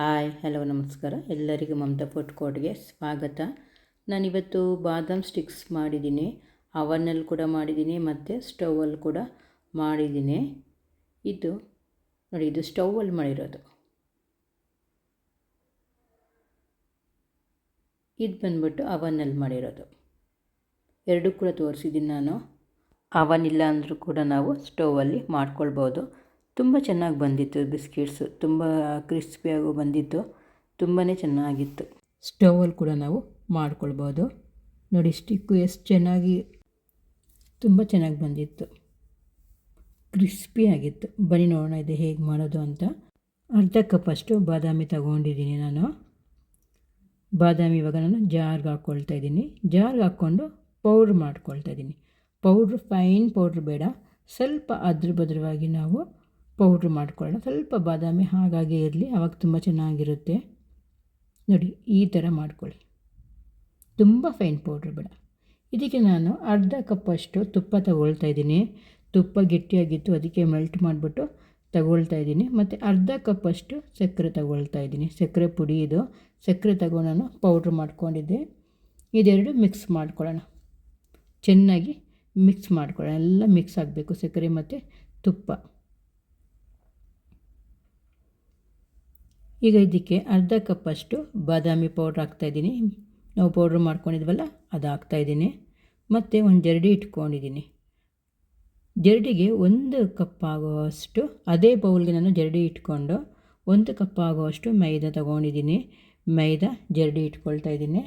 Hi, hello, ನಮಸ್ಕಾರ. ಎಲ್ಲರಿಗೂ Mamata food ಕೋರ್ಟ್ಗೆ ಸ್ವಾಗತ. ನಾನಿವತ್ತು ಬಾದಾಮ್ ಸ್ಟಿಕ್ಸ್ ಮಾಡಿದ್ದೀನಿ. ಅವನಲ್ಲಿ ಕೂಡ ಮಾಡಿದ್ದೀನಿ ಮತ್ತು ಸ್ಟೌವಲ್ಲಿ ಕೂಡ ಮಾಡಿದ್ದೀನಿ. ಇದು ನೋಡಿ, ಇದು ಸ್ಟೌವಲ್ಲಿ ಮಾಡಿರೋದು. ಇದು ಬಂದ್ಬಿಟ್ಟು ಅವನಲ್ಲಿ ಮಾಡಿರೋದು. ಎರಡೂ ಕೂಡ ತೋರಿಸಿದ್ದೀನಿ ನಾನು. ಅವನಿಲ್ಲ ಅಂದರೂ ಕೂಡ ನಾವು ಸ್ಟೌವಲ್ಲಿ ಮಾಡ್ಕೊಳ್ಬೋದು. ತುಂಬ ಚೆನ್ನಾಗಿ ಬಂದಿತ್ತು ಬಿಸ್ಕೆಟ್ಸು. ತುಂಬ ಕ್ರಿಸ್ಪಿಯಾಗೂ ಬಂದಿತ್ತು. ತುಂಬಾ ಚೆನ್ನಾಗಿತ್ತು. ಸ್ಟೌವಲ್ಲಿ ಕೂಡ ನಾವು ಮಾಡ್ಕೊಳ್ಬೋದು. ನೋಡಿ, ಸ್ಟಿಕ್ಕು ಎಷ್ಟು ಚೆನ್ನಾಗಿ, ತುಂಬ ಚೆನ್ನಾಗಿ ಬಂದಿತ್ತು. ಕ್ರಿಸ್ಪಿಯಾಗಿತ್ತು. ಬನ್ನಿ ನೋಡೋಣ ಇದು ಹೇಗೆ ಮಾಡೋದು ಅಂತ. ಅರ್ಧ ಕಪ್ಪಷ್ಟು ಬಾದಾಮಿ ತಗೊಂಡಿದ್ದೀನಿ ನಾನು. ಬಾದಾಮಿ ಇವಾಗ ನಾನು ಜಾರ್ಗೆ ಹಾಕ್ಕೊಳ್ತಾ ಇದ್ದೀನಿ. ಜಾರ್ಗೆ ಹಾಕ್ಕೊಂಡು ಪೌಡ್ರ್ ಮಾಡ್ಕೊಳ್ತಾ ಇದ್ದೀನಿ. ಪೌಡ್ರ್, ಫೈನ್ ಪೌಡ್ರ್ ಬೇಡ. ಸ್ವಲ್ಪ ಅದ್ರ ಭದ್ರವಾಗಿ ನಾವು ಪೌಡ್ರ್ ಮಾಡ್ಕೊಳ್ಳೋಣ. ಸ್ವಲ್ಪ ಬಾದಾಮಿ ಹಾಗಾಗಿ ಇರಲಿ. ಆವಾಗ ತುಂಬ ಚೆನ್ನಾಗಿರುತ್ತೆ. ನೋಡಿ, ಈ ಥರ ಮಾಡ್ಕೊಳ್ಳಿ. ತುಂಬ ಫೈನ್ ಪೌಡ್ರ್ ಬೇಡ. ಇದಕ್ಕೆ ನಾನು ಅರ್ಧ ಕಪ್ಪಷ್ಟು ತುಪ್ಪ ತಗೊಳ್ತಾ ಇದ್ದೀನಿ. ತುಪ್ಪ ಗಟ್ಟಿಯಾಗಿತ್ತು, ಅದಕ್ಕೆ ಮೆಲ್ಟ್ ಮಾಡಿಬಿಟ್ಟು ತಗೊಳ್ತಾ ಇದ್ದೀನಿ. ಮತ್ತು ಅರ್ಧ ಕಪ್ಪಷ್ಟು ಸಕ್ಕರೆ ತಗೊಳ್ತಾ ಇದ್ದೀನಿ. ಸಕ್ಕರೆ ಪುಡಿ ಇದು. ಸಕ್ಕರೆ ತಗೊಂಡು ನಾನು ಪೌಡ್ರ್ ಮಾಡ್ಕೊಂಡಿದ್ದೆ. ಇದೆರಡು ಮಿಕ್ಸ್ ಮಾಡ್ಕೊಳ್ಳೋಣ. ಚೆನ್ನಾಗಿ ಮಿಕ್ಸ್ ಮಾಡ್ಕೊಳ್ಳೋಣ. ಎಲ್ಲ ಮಿಕ್ಸ್ ಆಗಬೇಕು. ಸಕ್ಕರೆ ಮತ್ತು ತುಪ್ಪ. ಈಗ ಇದಕ್ಕೆ ಅರ್ಧ ಕಪ್ಪಷ್ಟು ಬಾದಾಮಿ ಪೌಡ್ರ್ ಹಾಕ್ತಾಯಿದ್ದೀನಿ ನಾವು ಪೌಡ್ರ್ ಮಾಡ್ಕೊಂಡಿದ್ವಲ್ಲ, ಅದು ಹಾಕ್ತಾಯಿದ್ದೀನಿ ಮತ್ತು ಒಂದು ಜರಡಿ ಇಟ್ಕೊಂಡಿದ್ದೀನಿ. ಜರಡಿಗೆ ಒಂದು ಕಪ್ ಆಗುವಷ್ಟು, ಅದೇ ಬೌಲ್ಗೆ ನಾನು ಜರಡಿ ಇಟ್ಕೊಂಡು ಒಂದು ಕಪ್ ಆಗುವಷ್ಟು ಮೈದಾ ತೊಗೊಂಡಿದ್ದೀನಿ. ಮೈದಾ ಜರಡಿ ಇಟ್ಕೊಳ್ತಾ ಇದ್ದೀನಿ.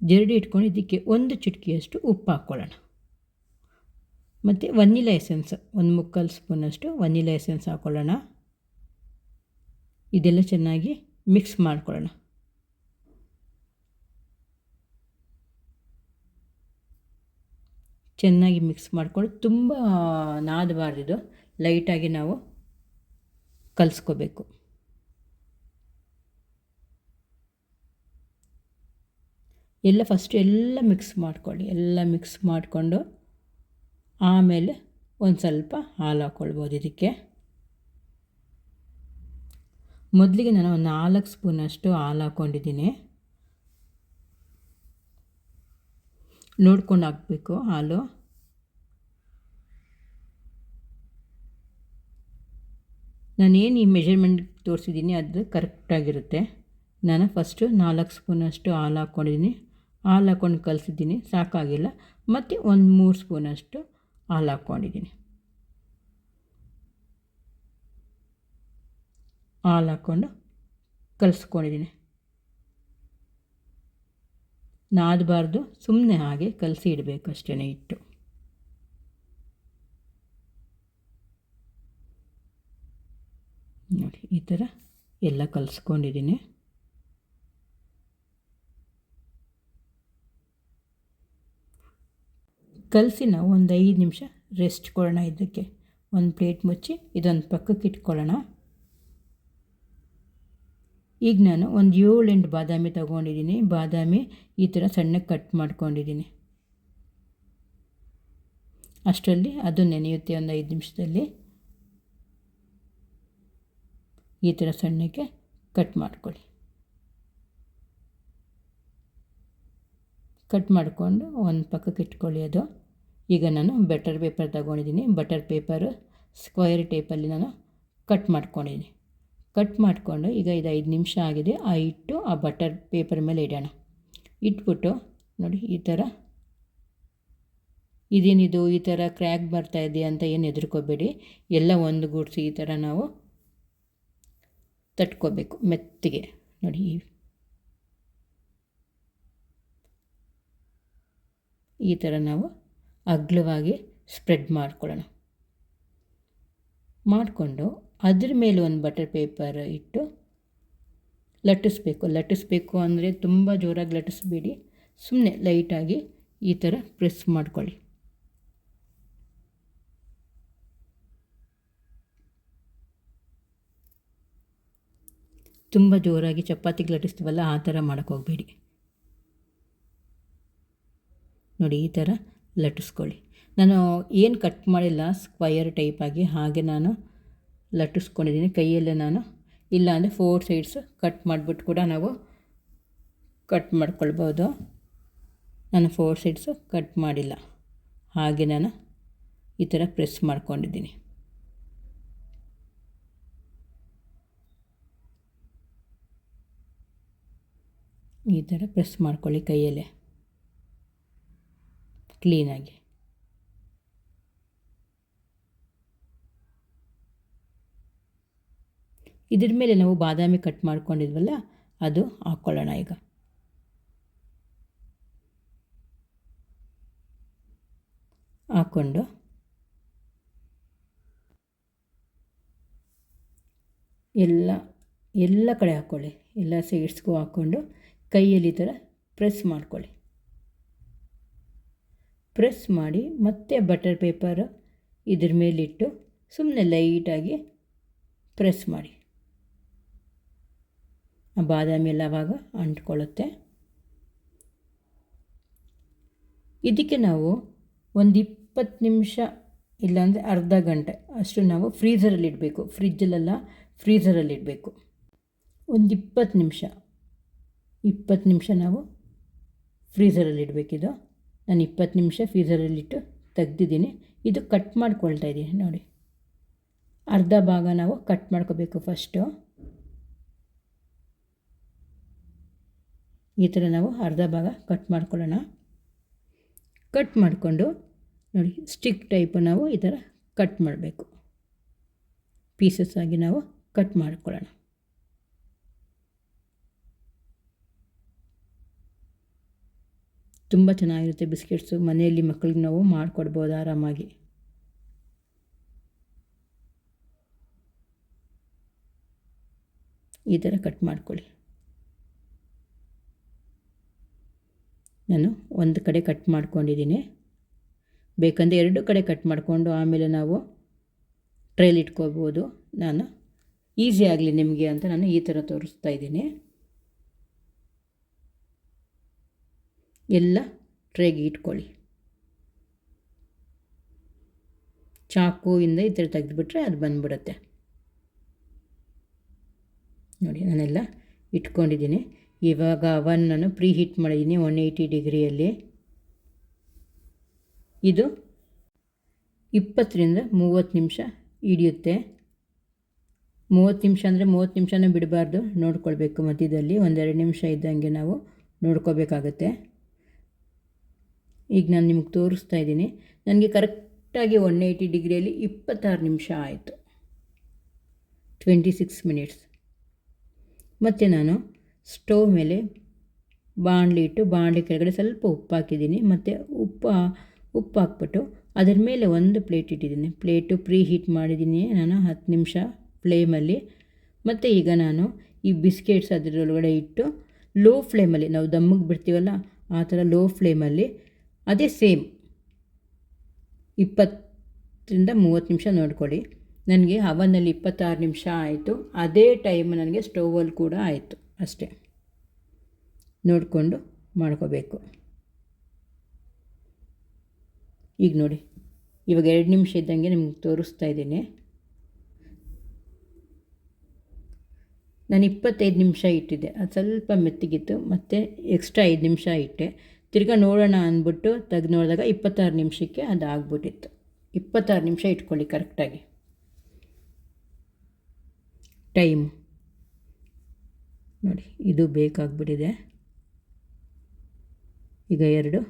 ಜರಡಿ ಇಟ್ಕೊಂಡು ಇದಕ್ಕೆ ಒಂದು ಚಿಟಕಿಯಷ್ಟು ಉಪ್ಪು ಹಾಕ್ಕೊಳ್ಳೋಣ. ಮತ್ತು ವನಿಲಾ ಎಸೆನ್ಸ್ ಒಂದು ಮುಕ್ಕಾಲು ಸ್ಪೂನಷ್ಟು ವನಿಲಾ ಎಸೆನ್ಸ್ ಹಾಕ್ಕೊಳ್ಳೋಣ ಇದೆಲ್ಲ ಚೆನ್ನಾಗಿ ಮಿಕ್ಸ್ ಮಾಡ್ಕೊಳ್ಳೋಣ. ಚೆನ್ನಾಗಿ ಮಿಕ್ಸ್ ಮಾಡ್ಕೊಂಡು ತುಂಬ ನಾದಬಾರ್ದಿದು ಲೈಟಾಗಿ ನಾವು ಕಲಿಸ್ಕೋಬೇಕು. ಎಲ್ಲ ಫಸ್ಟ್ ಎಲ್ಲ ಮಿಕ್ಸ್ ಮಾಡ್ಕೊಳ್ಳಿ. ಎಲ್ಲ ಮಿಕ್ಸ್ ಮಾಡಿಕೊಂಡು ಆಮೇಲೆ ಒಂದು ಸ್ವಲ್ಪ ಹಾಲು ಹಾಕ್ಕೊಳ್ಬೋದು ಇದಕ್ಕೆ. ಮೊದಲಿಗೆ ನಾನು ಒಂದು ನಾಲ್ಕು ಸ್ಪೂನಷ್ಟು ಹಾಲು ಹಾಕ್ಕೊಂಡಿದ್ದೀನಿ. ನೋಡ್ಕೊಂಡು ಹಾಕಬೇಕು ಹಾಲು. ನಾನೇನು ಈ ಮೆಷರ್ಮೆಂಟ್ ತೋರಿಸಿದ್ದೀನಿ ಅದು ಕರೆಕ್ಟಾಗಿರುತ್ತೆ. ನಾನು ಫಸ್ಟು ನಾಲ್ಕು ಸ್ಪೂನಷ್ಟು ಹಾಲು ಹಾಕ್ಕೊಂಡಿದ್ದೀನಿ. ಹಾಲು ಹಾಕ್ಕೊಂಡು ಕಲಿಸಿದ್ದೀನಿ, ಸಾಕಾಗಿಲ್ಲ. ಮತ್ತು ಒಂದು ಮೂರು ಸ್ಪೂನಷ್ಟು ಹಾಲು ಹಾಕ್ಕೊಂಡಿದ್ದೀನಿ ಹಾಲು ಹಾಕ್ಕೊಂಡು ಕಲಿಸ್ಕೊಂಡಿದ್ದೀನಿ. ನಾದಬಾರ್ದು ಸುಮ್ಮನೆ ಹಾಗೆ ಕಲಸಿ ಇಡಬೇಕು ಅಷ್ಟೇ ಇಟ್ಟು. ನೋಡಿ, ಈ ಥರ ಎಲ್ಲ ಕಲಿಸ್ಕೊಂಡಿದ್ದೀನಿ. ಕಲಸಿ ನಾವು ಒಂದು ಐದು ನಿಮಿಷ ರೆಸ್ಟ್ ಕೊಡೋಣ ಇದಕ್ಕೆ ಒಂದು ಪ್ಲೇಟ್ ಮುಚ್ಚಿ ಇದೊಂದು ಪಕ್ಕಕ್ಕೆ ಇಟ್ಕೊಳ್ಳೋಣ. ಈಗ ನಾನು ಒಂದು ಏಳು ಎಂಟು ಬಾದಾಮಿ ತೊಗೊಂಡಿದ್ದೀನಿ ಬಾದಾಮಿ ಈ ಥರ ಸಣ್ಣಗೆ ಕಟ್ ಮಾಡ್ಕೊಂಡಿದ್ದೀನಿ ಅಷ್ಟರಲ್ಲಿ ಅದು ನೆನೆಯುತ್ತೆ ಒಂದು ಐದು ನಿಮಿಷದಲ್ಲಿ. ಈ ಥರ ಸಣ್ಣಕ್ಕೆ ಕಟ್ ಮಾಡ್ಕೊಳ್ಳಿ. ಕಟ್ ಮಾಡಿಕೊಂಡು ಒಂದು ಪಕ್ಕಕ್ಕೆ ಇಟ್ಕೊಳ್ಳಿ ಅದು. ಈಗ ನಾನು ಬಟರ್ ಪೇಪರ್ ತಗೊಂಡಿದ್ದೀನಿ. ಬಟರ್ ಪೇಪರ್ ಸ್ಕ್ವೈರ್ ಟೇಪಲ್ಲಿ ನಾನು ಕಟ್ ಮಾಡ್ಕೊಂಡಿದ್ದೀನಿ. ಕಟ್ ಮಾಡಿಕೊಂಡು ಈಗ ಇದು ಐದು ನಿಮಿಷ ಆಗಿದೆ. ಆ ಇಟ್ಟು ಆ ಬಟರ್ ಪೇಪರ್ ಮೇಲೆ ಇಡೋಣ. ಇಟ್ಬಿಟ್ಟು ನೋಡಿ ಈ ಥರ. ಇದೇನಿದು? ಈ ಥರ ಕ್ರ್ಯಾಕ್ ಬರ್ತಾ ಇದೆ ಅಂತ ಏನು ಎದುರ್ಕೋಬೇಡಿ ಎಲ್ಲ ಒಂದು ಗೂಡಿಸಿ ಈ ಥರ ನಾವು ತಟ್ಕೋಬೇಕು ಮೆತ್ತಿಗೆ. ನೋಡಿ ಈ ಥರ ನಾವು ಅಗ್ಲವಾಗಿ ಸ್ಪ್ರೆಡ್ ಮಾಡ್ಕೊಳ್ಳೋಣ. ಮಾಡಿಕೊಂಡು ಅದ್ರ ಮೇಲೆ ಒಂದು ಬಟರ್ ಪೇಪರ್ ಇಟ್ಟು ಲಟ್ಟಿಸ್ಬೇಕು. ಲಟ್ಟಿಸ್ಬೇಕು ಅಂದರೆ ತುಂಬ ಜೋರಾಗಿ ಲಟ್ಟಿಸ್ಬೇಡಿ. ಸುಮ್ಮನೆ ಲೈಟಾಗಿ ಈ ಥರ ಪ್ರೆಸ್ ಮಾಡ್ಕೊಳ್ಳಿ. ತುಂಬ ಜೋರಾಗಿ ಚಪಾತಿಗೆ ಲಟ್ಟಿಸ್ತೀವಲ್ಲ, ಆ ಥರ ಮಾಡೋಕ್ಕೆ ಹೋಗಬೇಡಿ. ನೋಡಿ, ಈ ಥರ ಲಟ್ಟಿಸ್ಕೊಳ್ಳಿ. ನಾನು ಏನು ಕಟ್ ಮಾಡಿಲ್ಲ ಸ್ಕ್ವಯರ್ ಟೈಪಾಗಿ ಹಾಗೆ ನಾನು ಲಟ್ಟಿಸ್ಕೊಂಡಿದ್ದೀನಿ ಕೈಯಲ್ಲೇ ನಾನು. ಇಲ್ಲ ಅಂದರೆ ಫೋರ್ ಸೈಡ್ಸ್ ಕಟ್ ಮಾಡಿಬಿಟ್ಟು ಕೂಡ ನಾವು ಕಟ್ ಮಾಡ್ಕೊಳ್ಬೋದು. ನಾನು ಫೋರ್ ಸೈಡ್ಸು ಕಟ್ ಮಾಡಿಲ್ಲ. ಹಾಗೆ ನಾನು ಈ ಥರ ಪ್ರೆಸ್ ಮಾಡ್ಕೊಂಡಿದ್ದೀನಿ. ಈ ಥರ ಪ್ರೆಸ್ ಮಾಡ್ಕೊಳ್ಳಿ ಕೈಯಲ್ಲೇ. ಕ್ಲೀನಾಗಿ ಇದ್ರ ಮೇಲೆ ನಾವು ಬಾದಾಮಿ ಕಟ್ ಮಾಡ್ಕೊಂಡಿದ್ವಲ್ಲ, ಅದು ಹಾಕ್ಕೊಳ್ಳೋಣ ಈಗ. ಹಾಕ್ಕೊಂಡು ಎಲ್ಲ ಎಲ್ಲ ಕಡೆ ಹಾಕ್ಕೊಳ್ಳಿ ಎಲ್ಲ ಸೈಡ್ಸ್ಗೂ ಹಾಕ್ಕೊಂಡು ಕೈಯಲ್ಲಿ ಈ ಥರ ಪ್ರೆಸ್ ಮಾಡ್ಕೊಳ್ಳಿ. ಪ್ರೆಸ್ ಮಾಡಿ ಮತ್ತೆ ಬಟರ್ ಪೇಪರ್ ಇದ್ರ ಮೇಲಿಟ್ಟು ಸುಮ್ಮನೆ ಲೈಟಾಗಿ ಪ್ರೆಸ್ ಮಾಡಿ. ಆ ಬಾದಾಮಿ ಎಲ್ಲ ಆವಾಗ ಅಂಟ್ಕೊಳ್ಳುತ್ತೆ. ಇದಕ್ಕೆ ನಾವು ಒಂದು ಇಪ್ಪತ್ತು ನಿಮಿಷ ಇಲ್ಲಾಂದರೆ ಅರ್ಧ ಗಂಟೆ ಅಷ್ಟು ನಾವು ಫ್ರೀಝರಲ್ಲಿ ಇಡಬೇಕು. ಫ್ರಿಜ್ಜಲ್ಲೆಲ್ಲ ಫ್ರೀಝರಲ್ಲಿ ಇಡಬೇಕು. ಒಂದು ಇಪ್ಪತ್ತು ನಿಮಿಷ ಇಪ್ಪತ್ತು ನಿಮಿಷ ನಾವು ಫ್ರೀಝರಲ್ಲಿ ಇಡಬೇಕಿದು. ನಾನು ಇಪ್ಪತ್ತು ನಿಮಿಷ ಫ್ರೀಝರಲ್ಲಿಟ್ಟು ತೆಗ್ದಿದ್ದೀನಿ. ಇದು ಕಟ್ ಮಾಡ್ಕೊಳ್ತಾ ಇದ್ದೀನಿ ನೋಡಿ. ಅರ್ಧ ಭಾಗ ನಾವು ಕಟ್ ಮಾಡ್ಕೋಬೇಕು ಫಸ್ಟು ಈ ಥರ ನಾವು ಅರ್ಧ ಭಾಗ ಕಟ್ ಮಾಡ್ಕೊಳ್ಳೋಣ. ಕಟ್ ಮಾಡಿಕೊಂಡು ನೋಡಿ ಸ್ಟಿಕ್ ಟೈಪು ನಾವು ಈ ಥರ ಕಟ್ ಮಾಡಬೇಕು. ಪೀಸಸ್ ಆಗಿ ನಾವು ಕಟ್ ಮಾಡ್ಕೊಳ್ಳೋಣ. ತುಂಬ ಚೆನ್ನಾಗಿರುತ್ತೆ ಬಿಸ್ಕೆಟ್ಸು. ಮನೆಯಲ್ಲಿ ಮಕ್ಕಳಿಗೆ ನಾವು ಮಾಡಿಕೊಡ್ಬೋದು ಆರಾಮಾಗಿ. ಈ ಥರ ಕಟ್ ಮಾಡ್ಕೊಳ್ಳಿ. ನಾನು ಒಂದು ಕಡೆ ಕಟ್ ಮಾಡ್ಕೊಂಡಿದ್ದೀನಿ. ಬೇಕಂದರೆ ಎರಡು ಕಡೆ ಕಟ್ ಮಾಡಿಕೊಂಡು ಆಮೇಲೆ ನಾವು ಟ್ರೈಲ್ ಇಟ್ಕೋಬೋದು ನಾನು ಈಸಿ ಆಗಲಿ ನಿಮಗೆ ಅಂತ ನಾನು ಈ ಥರ ತೋರಿಸ್ತಾ ಇದ್ದೀನಿ. ಎಲ್ಲ ಟ್ರೇಗೆ ಇಟ್ಕೊಳ್ಳಿ. ಚಾಕುವಿಂದ ಈ ಥರ ತೆಗೆದುಬಿಟ್ರೆ ಅದು ಬಂದ್ಬಿಡುತ್ತೆ. ನೋಡಿ, ನಾನೆಲ್ಲ ಇಟ್ಕೊಂಡಿದ್ದೀನಿ. ಇವಾಗ ಅವನ್ ನಾನು ಪ್ರೀ ಹೀಟ್ ಮಾಡಿದ್ದೀನಿ ಒನ್ ಏಯ್ಟಿ ಡಿಗ್ರಿಯಲ್ಲಿ. ಇದು ಇಪ್ಪತ್ತರಿಂದ ಮೂವತ್ತು ನಿಮಿಷ ಹಿಡಿಯುತ್ತೆ. ಮೂವತ್ತು ನಿಮಿಷ ಅಂದರೆ ಮೂವತ್ತು ನಿಮಿಷನೂ ಬಿಡಬಾರ್ದು. ನೋಡ್ಕೊಳ್ಬೇಕು ಮಧ್ಯದಲ್ಲಿ. ಒಂದೆರಡು ನಿಮಿಷ ಇದ್ದಂಗೆ ನಾವು ನೋಡ್ಕೋಬೇಕಾಗತ್ತೆ. ಈಗ ನಾನು ನಿಮಗೆ ತೋರಿಸ್ತಾ ಇದ್ದೀನಿ. ನನಗೆ ಕರೆಕ್ಟಾಗಿ ಒನ್ ಏಯ್ಟಿ ಡಿಗ್ರಿಯಲ್ಲಿ ಇಪ್ಪತ್ತಾರು ನಿಮಿಷ ಆಯಿತು. Twenty six minutes. ಮತ್ತು ನಾನು ಸ್ಟವ್ ಮೇಲೆ ಬಾಣಲಿ ಇಟ್ಟು ಬಾಣಲಿ ಕೆಳಗಡೆ ಸ್ವಲ್ಪ ಉಪ್ಪು ಹಾಕಿದ್ದೀನಿ. ಮತ್ತು ಉಪ್ಪು ಉಪ್ಪು ಹಾಕ್ಬಿಟ್ಟು ಅದರ ಮೇಲೆ ಒಂದು ಪ್ಲೇಟ್ ಇಟ್ಟಿದ್ದೀನಿ. ಪ್ಲೇಟು ಪ್ರೀ ಹೀಟ್ ಮಾಡಿದ್ದೀನಿ ನಾನು ಹತ್ತು ನಿಮಿಷ ಫ್ಲೇಮಲ್ಲಿ. ಮತ್ತು ಈಗ ನಾನು ಈ ಬಿಸ್ಕೆಟ್ಸ್ ಅದರೊಳಗಡೆ ಇಟ್ಟು ಲೋ ಫ್ಲೇಮಲ್ಲಿ, ನಾವು ದಮ್ಮಗೆ ಬಿಡ್ತೀವಲ್ಲ, ಆ ಥರ ಲೋ ಫ್ಲೇಮಲ್ಲಿ ಅದೇ ಸೇಮ್. ಇಪ್ಪತ್ತರಿಂದ ಮೂವತ್ತು ನಿಮಿಷ ನೋಡ್ಕೊಳ್ಳಿ. ನನಗೆ ಅವನಲ್ಲಿ ಇಪ್ಪತ್ತಾರು ನಿಮಿಷ ಆಯಿತು. ಅದೇ ಟೈಮ್ ನನಗೆ ಸ್ಟೌವಲ್ಲಿ ಕೂಡ ಆಯಿತು ಅಷ್ಟೇ. ನೋಡಿಕೊಂಡು ಮಾಡ್ಕೋಬೇಕು. ಈಗ ನೋಡಿ, ಇವಾಗ ಎರಡು ನಿಮಿಷ ಇದ್ದಂಗೆ ನಿಮ್ಗೆ ತೋರಿಸ್ತಾ ಇದ್ದೀನಿ. ನಾನು ಇಪ್ಪತ್ತೈದು ನಿಮಿಷ ಇಟ್ಟಿದ್ದೆ. ಅದು ಸ್ವಲ್ಪ ಮೆತ್ತಗಿತ್ತು, ಮತ್ತು ಎಕ್ಸ್ಟ್ರಾ ಐದು ನಿಮಿಷ ಇಟ್ಟೆ. ತಿರ್ಗಾ ನೋಡೋಣ ಅಂದ್ಬಿಟ್ಟು ತೆಗೆದು ನೋಡಿದಾಗ ಇಪ್ಪತ್ತಾರು ನಿಮಿಷಕ್ಕೆ ಅದು ಆಗ್ಬಿಟ್ಟಿತ್ತು ಇಪ್ಪತ್ತಾರು ನಿಮಿಷ ಇಟ್ಕೊಳ್ಳಿ ಕರೆಕ್ಟಾಗಿ. ಟೈಮ್. ನೋಡಿ, ಇದು ಬೇಕಾಗ್ಬಿಟ್ಟಿದೆ. ಈಗ ಎರಡು.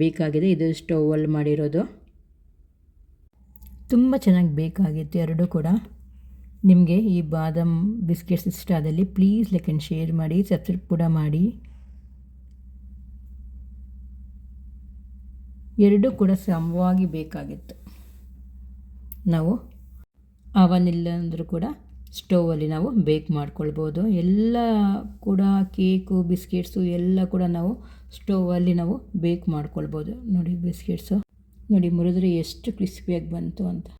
ಬೇಕಾಗಿದೆ, ಇದು ಸ್ಟೌವಲ್ಲಿ ಮಾಡಿರೋದು. ತುಂಬ ಚೆನ್ನಾಗಿ ಬೇಕಾಗಿತ್ತು ಎರಡೂ ಕೂಡ. ನಿಮಗೆ ಈ ಬಾದಾಮ್ ಬಿಸ್ಕೆಟ್ಸ್ ಇಷ್ಟ ಆದಲ್ಲಿ ಪ್ಲೀಸ್ ಲೈಕ್ ಆ್ಯಂಡ್ ಶೇರ್ ಮಾಡಿ, ಸಬ್ಸ್ಕ್ರೈಬ್ ಕೂಡ ಮಾಡಿ. ಎರಡೂ ಕೂಡ ಸಮವಾಗಿ ಬೇಕಾಗಿತ್ತು. ನಾವು ಅವನಿಲ್ಲ ಅಂದರೂ ಕೂಡ ಸ್ಟೋವಲ್ಲಿ ನಾವು ಬೇಕ್ ಮಾಡ್ಕೊಳ್ಬೋದು. ಎಲ್ಲ ಕೂಡ ಕೇಕು, ಬಿಸ್ಕೆಟ್ಸು ಎಲ್ಲ ಕೂಡ ನಾವು ಸ್ಟೋವಲ್ಲಿ ನಾವು ಬೇಕ್ ಮಾಡ್ಕೊಳ್ಬೋದು. ನೋಡಿ ಬಿಸ್ಕೆಟ್ಸು. ನೋಡಿ ಮುರಿದ್ರೆ ಎಷ್ಟು ಕ್ರಿಸ್ಪಿಯಾಗಿ ಬಂತು ಅಂತ.